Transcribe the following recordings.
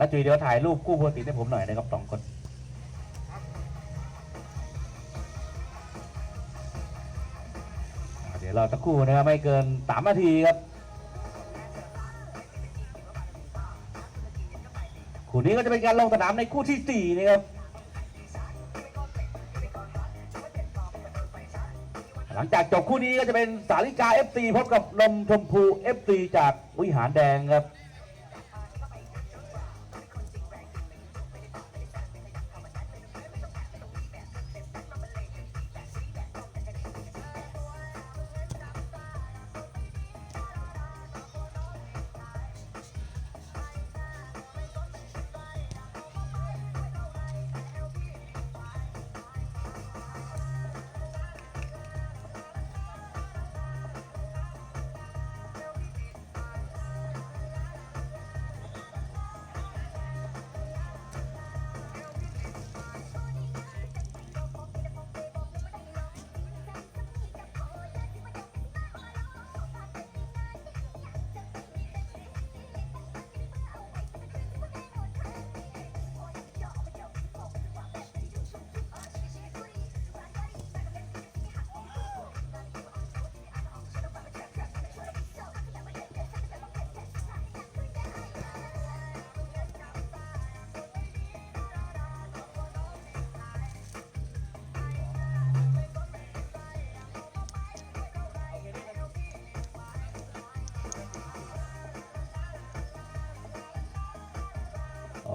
แล้วจุยเดี๋ยวถ่ายรูปคู่โปรติให้ผมหน่อยนะครับสองคนเดี๋ยวเราสักครู่นะครับไม่เกินสามนาทีครับคู่นี้ก็จะเป็นการลงสนามในคู่ที่สี่นะครับหลังจากจบคู่นี้ก็จะเป็นสาริกา FC พบกับลมชมพู FC จากวิหารแดงครับ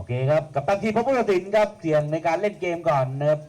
เคครับ กับตันทีมพบผู้ตัดสินครับเสี่ยงในการเล่นเกมก่อนนะครับ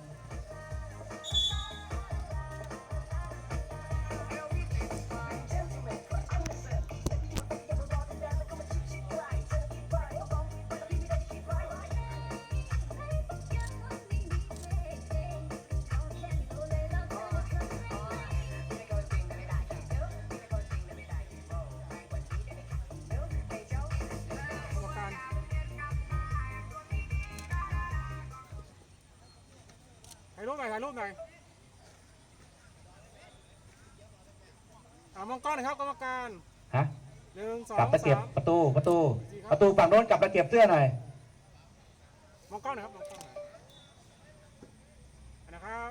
มองกล้องหน่อยครับกรรมการฮะหนึ่งสอกลับงตะเก็บสาม ประตูประตูประตูฝั่งโน้นกลับตะเก็บเสื้อหน่อยมองกล้องหน่อยครับมองกล้องหน่อยนะครับ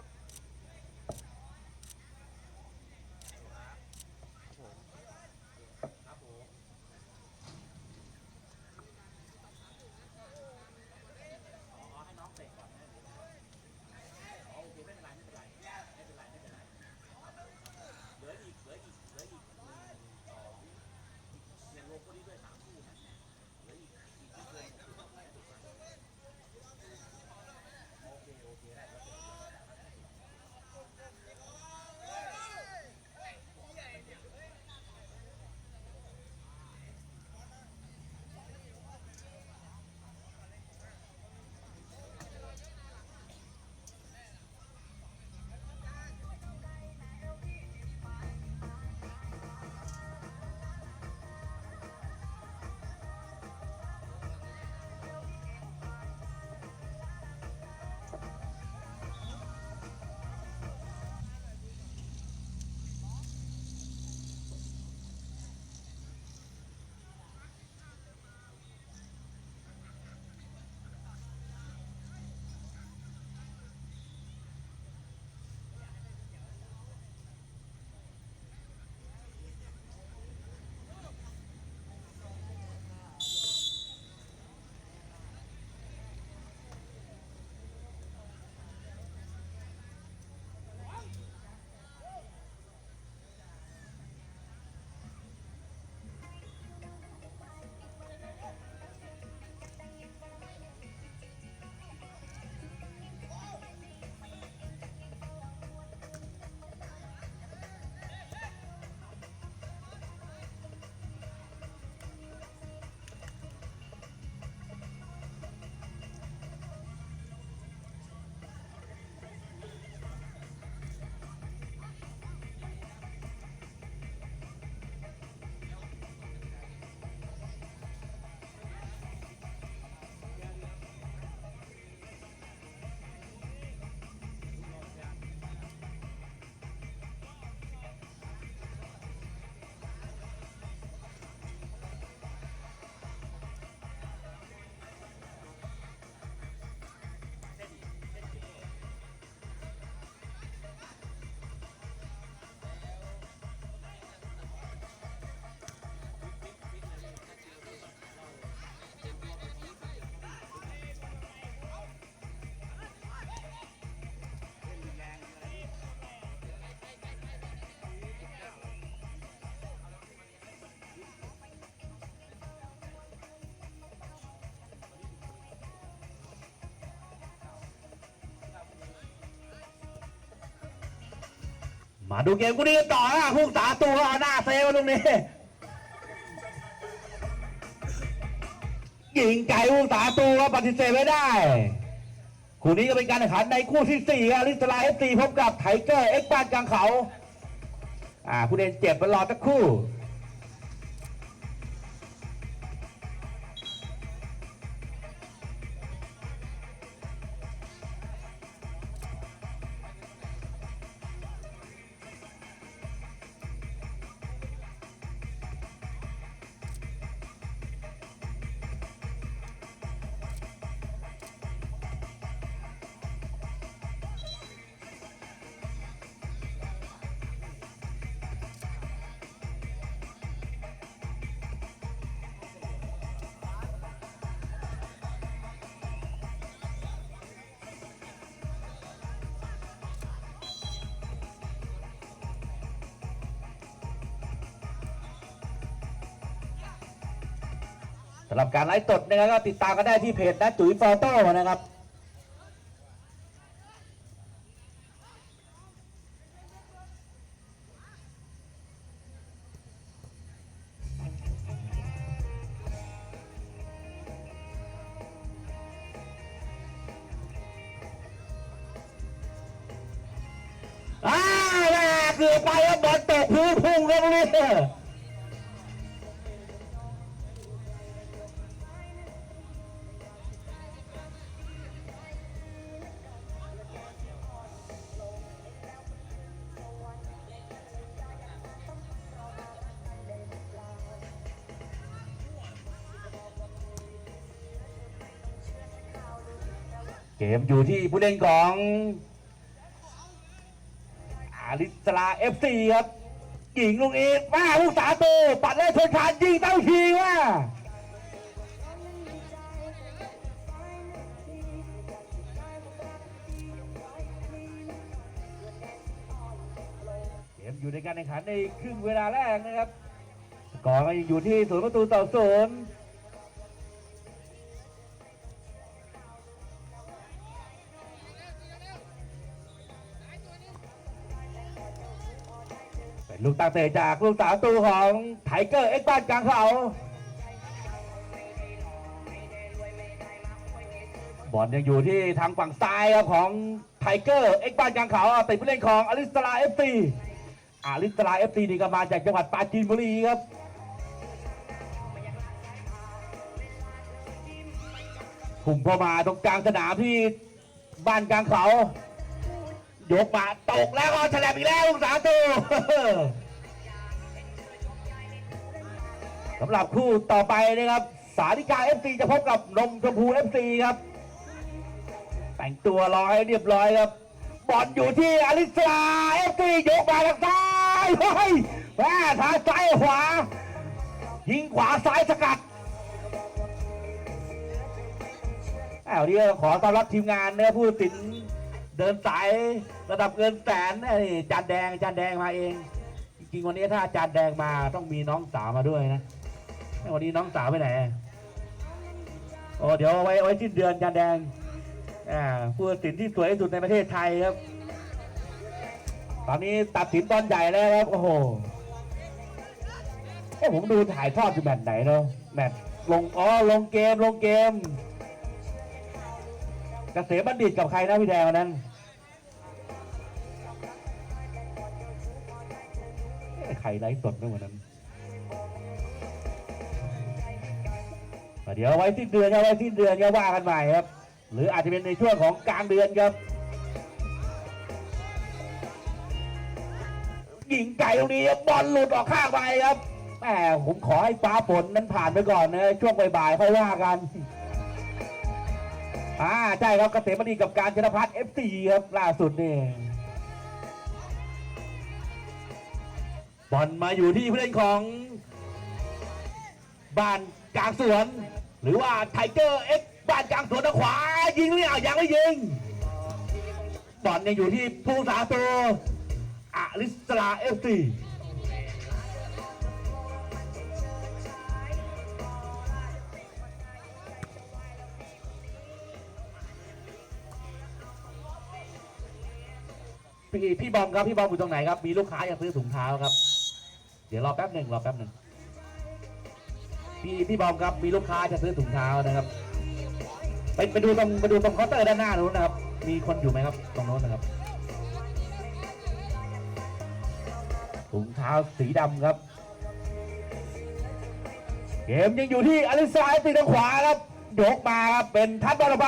มาดูเกมกูนี้กันต่อนะพุ่งสาตัวเอาหน้าเซฟมาตรงนี้ยิงไก่พุ่งสาตัวปฏิเสธไม่ได้ คู่นี้ก็เป็นการแข่งขันในคู่ที่สี่ครับลิสลาเอฟซีพบกับไทเกอร์เอ็กซ์บ้านกลางเขา อ่าผู้เล่นเจ็บไปรอสักครู่ำหรับการไลฟ์สดนะครับก็ติดตามกันได้ที่เพจนะจุ๋ยฟอโต้นะครับเกือบไปแล้วบอลตกพื้นพุ่งครับตร มอยู่ที่ผู้เล่นของอาริสลาเอฟซีครับยิงลูกเอกมาลูกสาโต ปัดเลยชนคานยิงเต้าทีว่าเกมอยู่ในการแข่งขันในครึ่งเวลาแรกนะครับสกอร์ก็ยังอยู่ที่ศูนย์ประตูต่อศูนย์ ตั้งเตะจากลูกสาวตูของไทเกอร์เอ็กซ์บ้านกลางเขาบอลยังอยู่ที่ทางฝั่งซ้ายครับของไทเกอร์เอ็กซ์บ้านกลางเขาติดผู้เล่นของอลิสลาเอฟซีอาลิสลาเอฟซีนี่ก็มาจากจังหวัดปราจีนบุรีครับกลุ่มพอมาตรงกลางสนามที่บ้านกลางเขายกมาตกแล้วก็ฉลบอีกแล้วลูกสาวตูำหรับคู่ต่อไปนะครับ สาธิกาเอฟซีจะพบกับนมชมพูเอฟซีครับ แต่งตัวรอให้เรียบร้อยครับบอลอยู่ที่อลิสลาเอฟซียกมาทางซ้ายเฮ้ยแม่ทางซ้ายขวา ยิงขวาซ้ายสกัดอ้าวนี่ขอต้อนรับทีมงานเนื้อผู้ตินเดินสายระดับเงินแสนนี่จานแดงจานแดงมาเอง จริงๆวันนี้ถ้าจานแดงมาต้องมีน้องสาวมาด้วยนะ วันนี้น้องสาวไปไหนโอ้เดี๋ยวไว้ไว้สิ้นเดือนจานแดงอ่าผู้ตัดสินที่สวยที่สุดในประเทศไทยครับ ตอนนี้ตัดสินตอนใหญ่แล้วครับ โอ้โหเอ้ผมดูถ่ายทอดอยู่แมตช์ไหนเนาะแมตช์ลงอ๋อลงเกมลงเกมกเกษมบัณฑิตกับใครนะพี่แดงวันนั้นเอ๊ะใครไลฟ์สดเมื่อวันนั้น เดี๋ยวไว้สิ้นเดือนเอาไว้สิ้นเดือนก็ว่ากันใหม่ครับ หรืออาจจะเป็นในช่วงของกลางเดือนครับยิงไก่ตรงนี้บอลหลุดออกข้างไปครับแหมผมขอให้ฟ้าฝนนั้นผ่านไปก่อนนะช่วงบ่ายๆค่อยว่ากันอ่าใช่ครับเกษมบัณฑิตกับการชนพัฒน์เอฟซีครับล่าสุดนี่บอลมาอยู่ที่ผู้เล่นของบ้าน กลางสวน หรือว่าไทเกอร์เอ็กบ้านกลางสวนทางขวา ยิงหรือยังยังไม่ยิงบอลยังอยู่ที่ผู้สาตัวอาลิสลาเอฟซีพี่พี่บอมครับพี่บอมอยู่ตรงไหนครับ มีลูกค้าอยากซื้อถุงเท้าครับ เดี๋ยวรอแป๊บหนึ่งรอแป๊บหนึ่ง พี่พี่บอมครับมีลูกค้าจะซื้อถุงเท้านะครับ ไปไปดูตรงไปดูตรงเคาน์เตอร์ด้านหน้านู้นนะครับ มีคนอยู่ไหมครับ ตรงโน้นนะครับถุงเท้าสีดำครับเกมยังอยู่ที่อลิซายตีทางขวาครับยกมาครับเป็นทัดบอลไป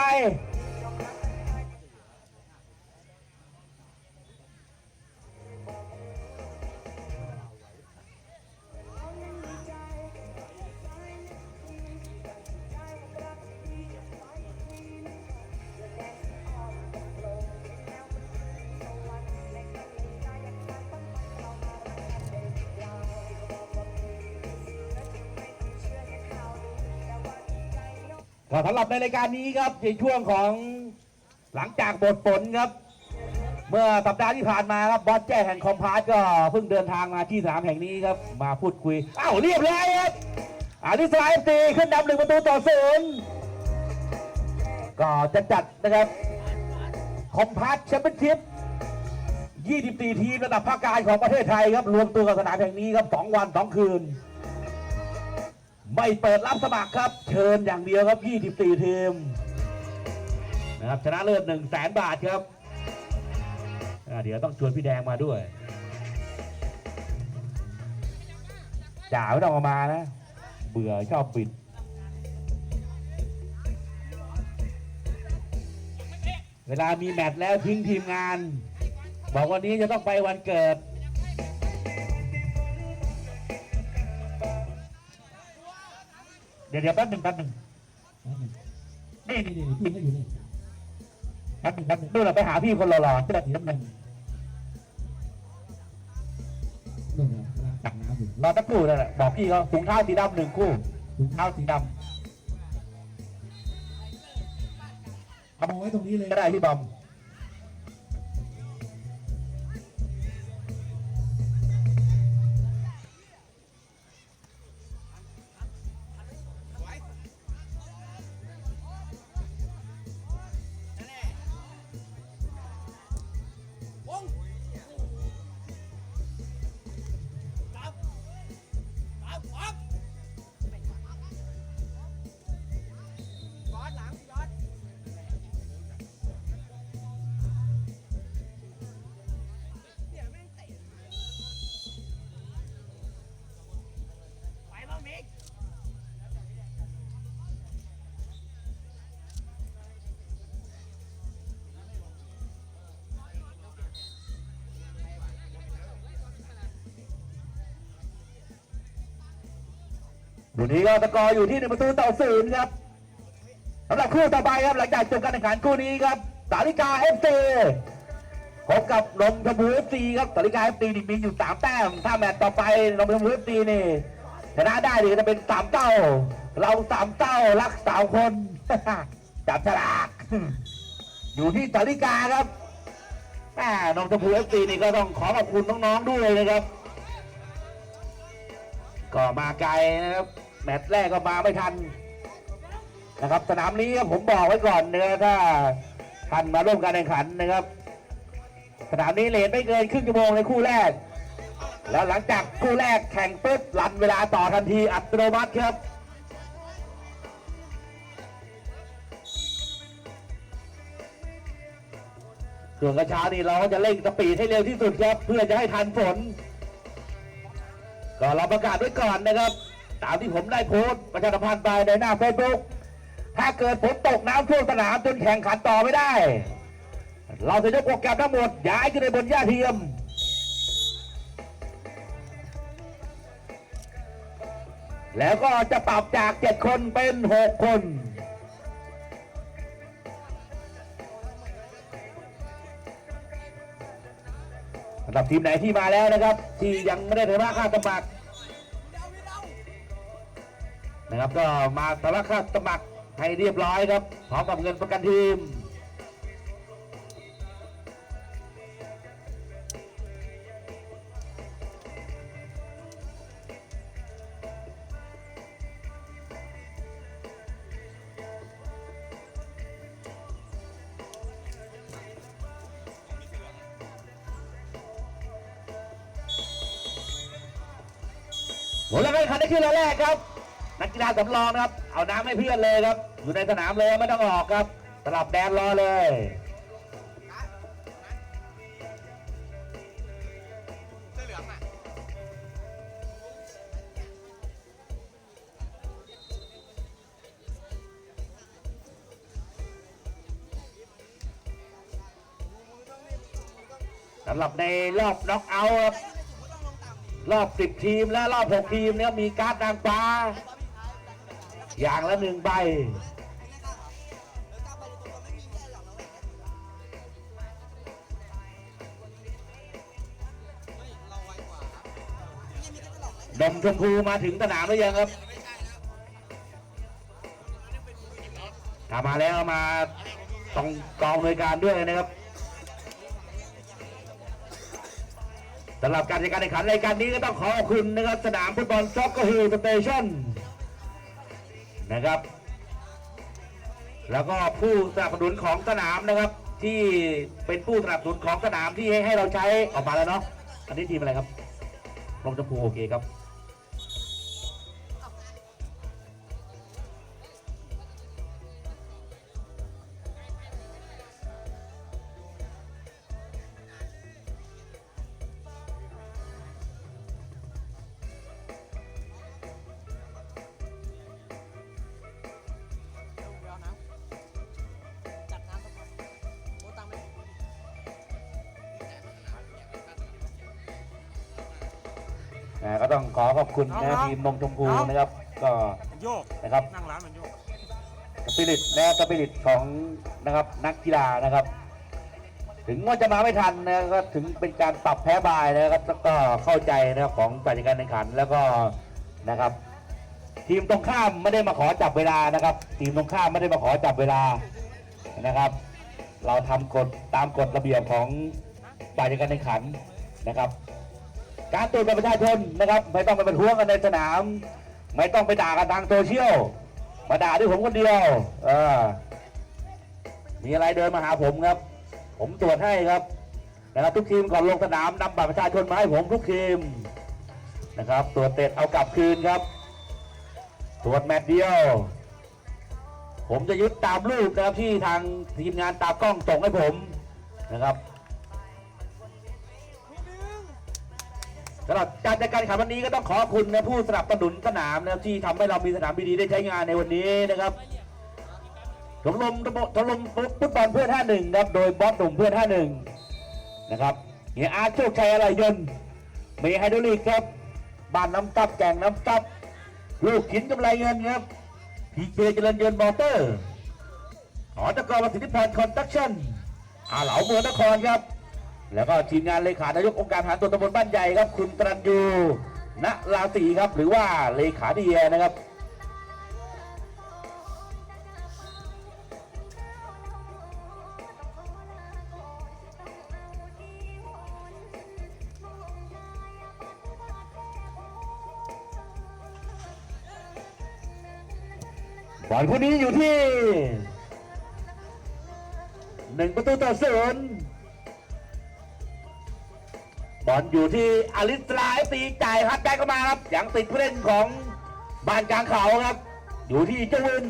ก็สำหรับในรายการนี้ครับในช่วงของหลังจากบทผลครับ เมื่อสัปดาห์ที่ผ่านมาครับบอสแจ้แห่งคอมพาร์ตก็เพิ่งเดินทางมาที่สนามแห่งนี้ครับ มาพูดคุยอ้าวเรียบร้อยครับอาริสราเอฟซีขึ้นนำหนึ่งประตูต่อศูนย์ก็จะจัดนะครับคอมพาร์ตแชมเปี้ยนชิพ24 ทีมระดับภาคกลางของประเทศไทยครับ รวมตัวกับสนามแห่งนี้ครับ 2 วัน 2 คืน ไม่เปิดรับสมัครครับ เชิญอย่างเดียวครับ 24 ทีมนะครับชนะเลิศ1 0 0 0 0แสนบาทครับเดี๋ยวต้องชวนพี่แดงมาด้วยจ่าไม่ต้องมานะ เบื่อชอบปิดเวลามีแมตช์แล้วทิ้งทีมงาน บอกวันนี้จะต้องไปวันเกิด ดี๋ยวเดี๋ยวแป๊บหนึ่งแป๊บหนึ่งแป๊บหนึ่งนี่นี่นี่พี่เขาอยู่นี่แป๊บหนึ่งแป๊บหนึ่งนู่นเราไปหาพี่คนหล่อๆเสื้อสีน้ำเงินนู่นน่ะกำลังตักน้ำอยู่รอตะกครู่นั่นแหละบอกพี่เขาถุงเท้าสีดำหนึ่งคู่ถุงเท้าสีดเอามาไว้ตรงนี้เลยำก็ได้พี่บอม วันนี้ก็ตะกอร์อยู่ที่หนึ่งประตูต่อศูนย์ครับสำหรับคู่ต่อไปครับหลังจากจบการแข่งขันคู่นี้ครับสาริกาเอฟซีพบกับนมชมพูเอฟซีครับสาริกาเอฟซีนี่มีอยู่สามแต้มถ้าแมตช์ต่อไปนมชมพูเอฟซีนี่ชนะได้นี่จะเป็นสามเต้า เราสามเต้ารักสาวคนจับฉลากอยู่ที่สาริกาครับแม่นมชมพูเอฟซีนี่ก็ต้องขอขอบคุณน้องๆด้วยนะครับ ก็มาไกลนะครับ แมตช์แรกก็มาไม่ทันนะครับ สนามนี้ผมบอกไว้ก่อนเนื้อะถ้าท่านมาร่วมการแข่งขันนะครับ สนามนี้เลทไม่เกินครึ่งชั่วโมงในคู่แรก แล้วหลังจากคู่แรกแข่งปุ๊บรันเวลาต่อทันทีอัตโนมัติครับส่วนกระช้านี่เราก็จะเร่งสปีดให้เร็วที่สุดครับ เพื่อจะให้ทันฝน ก็เราประกาศไว้ก่อนนะครับ ตามที่ผมได้โพสต์ประชาสัมพันธ์ไปในหน้าเฟซบุ๊กถ้าเกิดฝนตกน้ำท่วมสนามจนแข่งขันต่อไม่ได้ เราจะยกโปรแกรมทั้งหมดย้ายขึ้นไปบนหญ้าเทียมแล้วก็จะปรับจาก 7 คนเป็น 6 คน สำหรับทีมไหนที่มาแล้วนะครับ ที่ยังไม่ได้ทำค่าสมัคร นะครับก็มาสารคาสมัครให้เรียบร้อยครับพร้อมกับเงินประกันทีมหมดแล้วการแข่งขันในคืนแรกครับ กีฬาสำรองนะครับ เอาน้ำให้เพื่อนเลยครับ อยู่ในสนามเลยไม่ต้องออกครับสลับแดนรอเลยสำหรับในรอบน็อกเอาท์ครับรอบ 10 ทีมและรอบ 6 ทีมเนี่ยมีการ์ดนางฟ้า อย่างละหนึ่งใบ ดมชมพูมาถึงสนามหรือยังครับถ้ามาแล้วมาต้องกองหน่วยการด้วยนะครับสำหรับการจัดการแข่งขันรายการนี้ก็ต้องขอขอบคุณนะครับสนามฟุตบอลซ็อกเกอร์ฮิลสเตชั่น นะครับ แล้วก็ผู้สนับสนุนของสนามนะครับ ที่เป็นผู้สนับสนุนของสนามที่ให้ให้เราใช้ออกมาแล้วเนาะอันนี้ทีมอะไรครับลมชมพูโอเคครับ คุณนะทีมนมชมพูนะครับ ก็มันโยกนะครับนั่งร้านมันโยกสปิริตและสปิริตของนะครับนักกีฬานะครับ ถึงว่าจะมาไม่ทันนะก็ถึงเป็นการปรับแพ้บายนะครับแล้วก็เข้าใจนะครับของฝ่ายจัดการแข่งขันแล้วก็นะครับ ทีมตรงข้ามไม่ได้มาขอจับเวลานะครับ ทีมตรงข้ามไม่ได้มาขอจับเวลานะครับ เราทำกฎตามกฎระเบียบของฝ่ายจัดการแข่งขันนะครับ การตรวจบัตรประชาชนนะครับ ไม่ต้องไปประท้วงกันในสนาม ไม่ต้องไปด่ากันทางโซเชียลมาด่าด้วยผมคนเดียวเออมีอะไรเดินมาหาผมครับ ผมตรวจให้ครับนะครับทุกทีมก่อนลงสนามนำบัตรประชาชนมาให้ผมทุกทีมนะครับ ตรวจเสร็จเอากลับคืนครับ ตรวจแมตช์เดียว ผมจะยึดตามรูปนะครับที่ทางทีมงานตากล้องส่งให้ผมนะครับ สำหรับการจัดการแข่งขันวันนี้ก็ต้องขอบคุณนะผู้สนับสนุนสนามนะครับที่ทำให้เรามีสนามดีๆได้ใช้งานในวันนี้นะครับชมรมชมรมฟุตบอลเพื่อน51ครับโดยบอสหนุ่มเพื่อน51นะครับเฮียอาร์ตโชคชัยอะไรยนต์เมย์ไฮดรอลิกครับบ้านน้ำตับแกงน้ำตับลูกขินกำไรเงินครับพีเคเจริญยนต์มอเตอร์หอตะกรประสิทธิพรคอนตักชั่นอาเหลาเมืองนครครับ แล้วก็ทีมงานเลขานายกองค์การทหารตัวตำบลบ้านใหญ่ครับคุณตรัญยูณลาตีครับ หรือว่าเลขาเดียนะครับบอลคู่นี้อยู่ที่หนึ่งประตูต่อศูนย์ บอลอยู่ที่อลิสลาตีจ่ายฮัดได้เข้ามาครับยังติดผู้เล่นของบ้านกลางเขาครับ อยู่ที่เจ้าวิน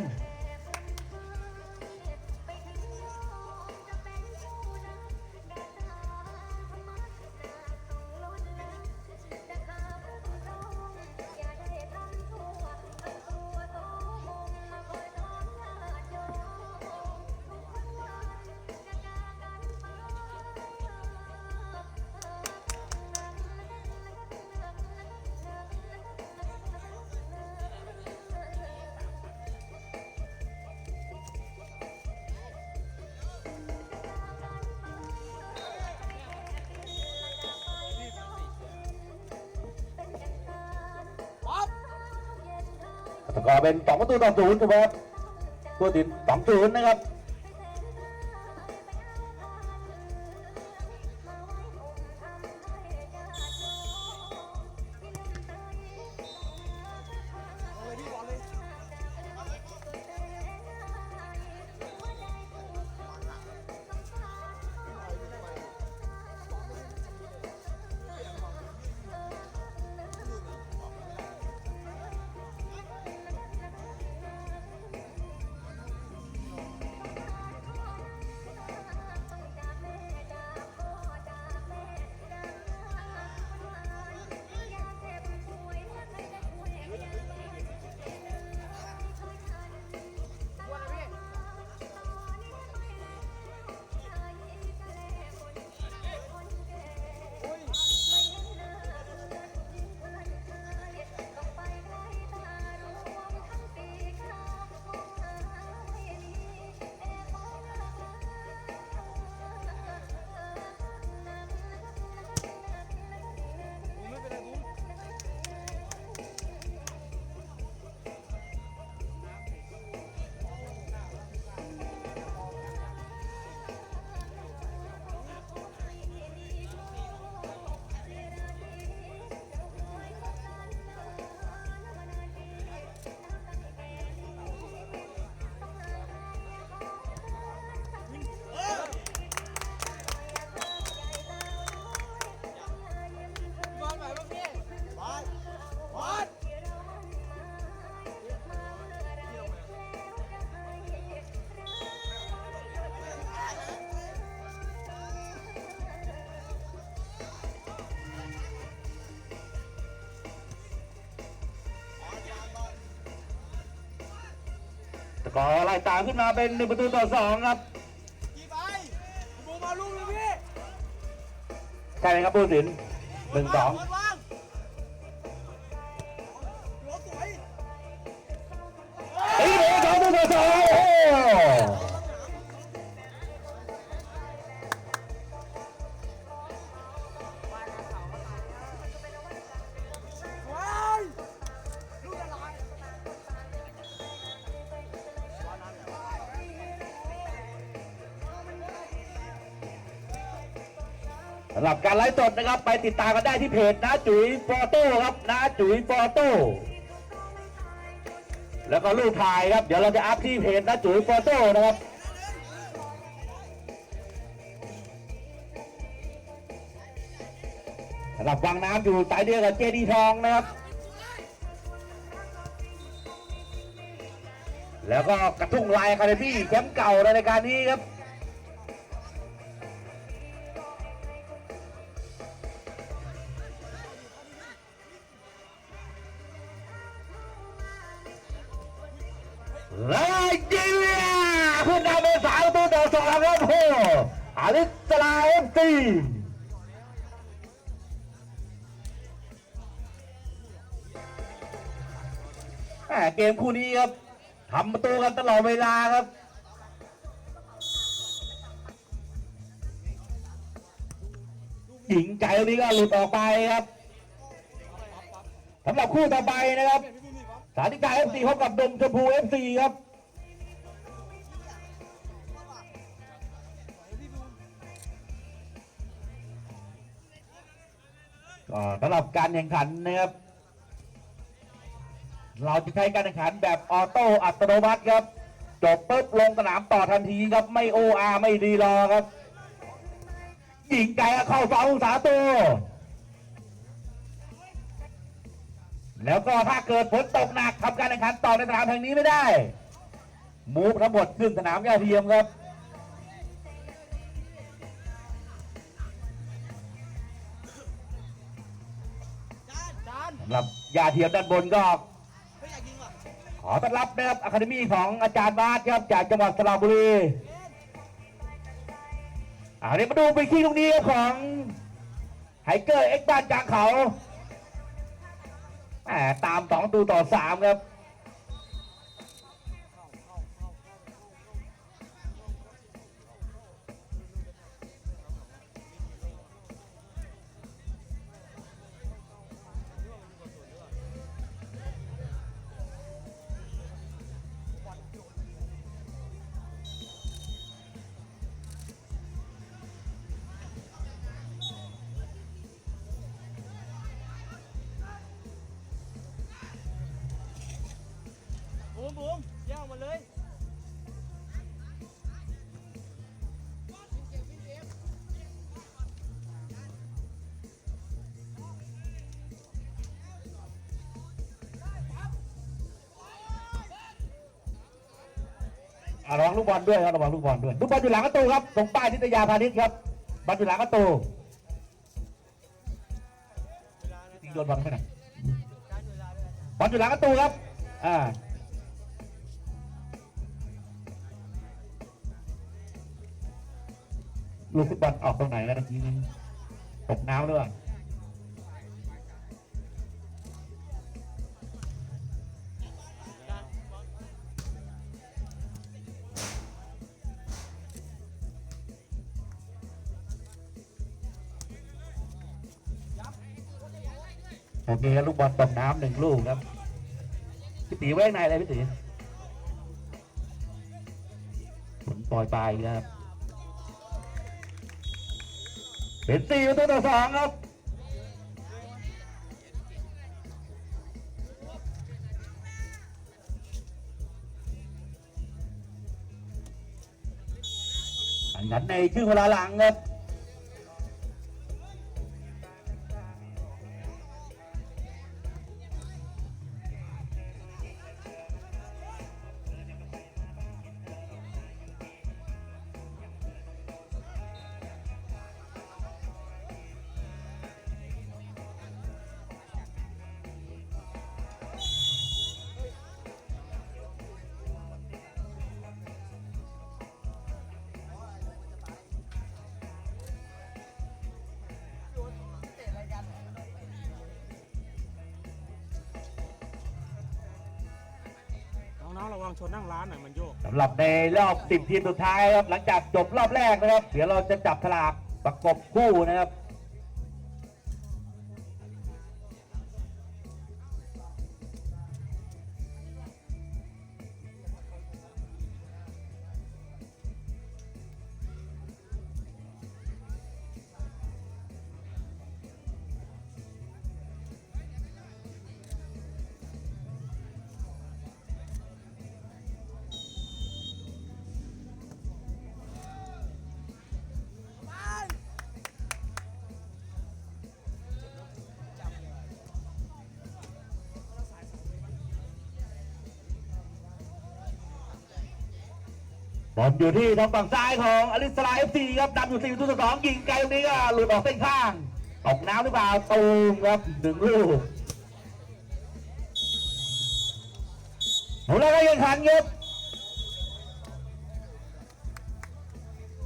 สกอร์เป็นสองประตูต่อศูนย์ถูกไหมครับตัวติดสองศูนย์นะครับ กอร์ไล่ตามขึ้นมาเป็นหนึ่งประตูต่อสองครับกี่ใบบูมาลูกเลยพี่ใช่ไหมครับผู้ตัดสินหนึ่งสอง นะครับ ไปติดตามกันได้ที่เพจนะจุ๋ยฟอโต้ครับนะจุ๋ยฟอโต้แล้วก็รูปถ่ายครับ เดี๋ยวเราจะอัพที่เพจนะจุ๋ยฟอโต้นะครับรับวังน้ำอยู่สายเดียวกับเจดีทองนะครับ แล้วก็กระทุ่งลายคาเดมี่แชมป์เก่าในรายการนี้ครับ เกมคู่นี้ครับทำประตูกันตลอดเวลาครับหญิงใจตรงนี้ก็หลุดออกไปครับสำหรับคู่ต่อไปนะครับ สาธิกาเอฟซีพบกับดมชมพูเอฟซีครับสำหรับการแข่งขันนะครับ เราจะใช้การแข่งขันแบบออโต้อัตโนมัติครับจบปุ๊บลงสนามต่อทันทีครับไม่โออาไม่ดีรอครับหญิงไก่เข้าสององศาตัวแล้วก็ถ้าเกิดฝนตกหนักทำการแข่งขันต่อในสนามแห่งนี้ไม่ได้ มูฟทั้งหมดขึ้นสนามหญ้าเทียมครับสำหรับหญ้าเทียมด้านบนก็ อต้อนรับนะครับอะคาเดมี่ของอาจารย์บาสครับจากจังหวัดสระบุรีอ่าเดี๋ยวมาดูไปที่ตรงนี้ของไฮเกอร์เอ็กซ์บ้านจางเขาแหมตามสองตูต่อสามครับ ระวังลูกบอลด้วยครับระวังลูกบอลด้วย ลูกบอลอยู่หลังประตูครับ ตรงป้ายนิตยาพาณิชย์ครับ บอลอยู่หลังประตูยิงโยนบอลไปไหนบอลอยู่หลังประตูครับ อ่าลูกฟุตบอลออกตรงไหนแล้วเมื่อกี้นี้ตกน้ำหรือเปล่า เคลูกบอลตกน้ำหนึ่งลูกครับพี่ตีไว้ข้างในเลยพี่ตีผลปล่อยไปครับเป็นสี่ประตูต่อสองครับอันนั้นในครึ่งเวลาหลังครับ หรับในรอบสิบทีมสุดท้ายครับ หลังจากจบรอบแรกนะครับ เดี๋ยวเราจะจับฉลากประกบคู่นะครับ บอลอยู่ที่ทางฝั่งซ้ายของอลิสลาเอฟซีครับนำอยู่สี่ตัวสองยิงไกลตรงนี้ก็หลุดออกเส้นข้างตกน้ำหรือเปล่าตูมครับหนึ่งลูก